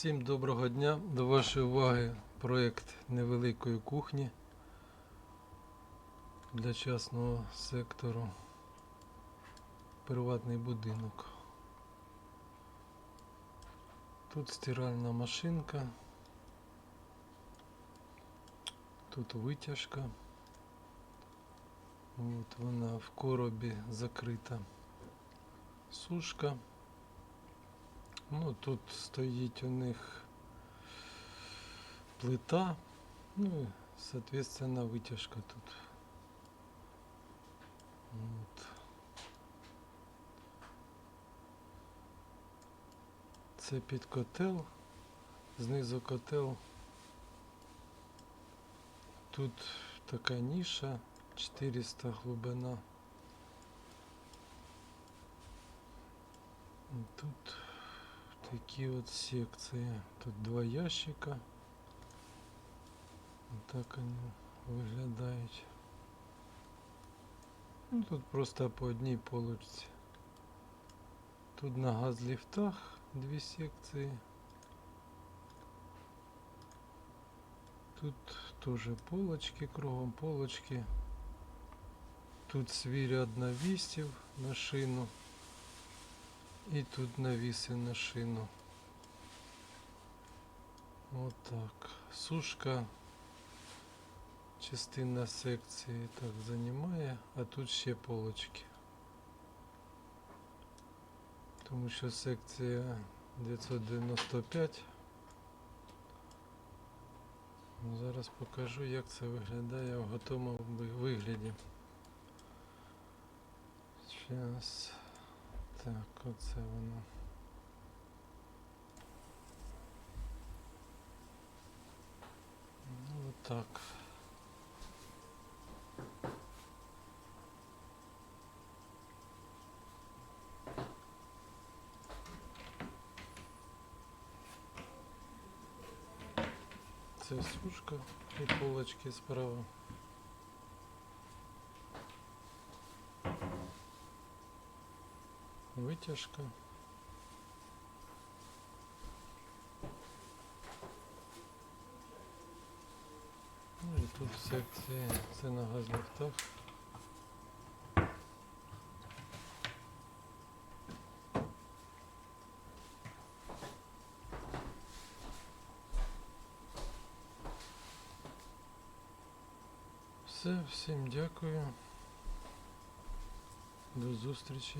Всім доброго дня. До вашої уваги проєкт невеликої кухні для частного сектору. Приватний будинок. Тут стиральна машинка. Тут витяжка. От вона в коробі закрита. Сушка. Ну, тут стоїть у них плита, ну и, соответственно, вытяжка тут. Вот. Це під котел, знизу котел. Тут така ніша, 400 глибина. Тут такі от секції. Тут два ящика. Так вони виглядають. Ну, тут просто по одній полочці. Тут на газліфтах дві секції. Тут теж полочки, кругом полочки. Тут свіряд навісів на шину. І тут навіси на шину. Отак. Сушка. Частина секції так займає, а тут ще полочки. Тому що секція 995. Ну, Зараз покажу, як це виглядає в готовому вигляді. Зараз. Так, оце воно. Ну, отак. Це сушка і полочки справа. Витяжка. Ну і тут секції, це на газліфтах. Все, всім дякую. До зустрічі.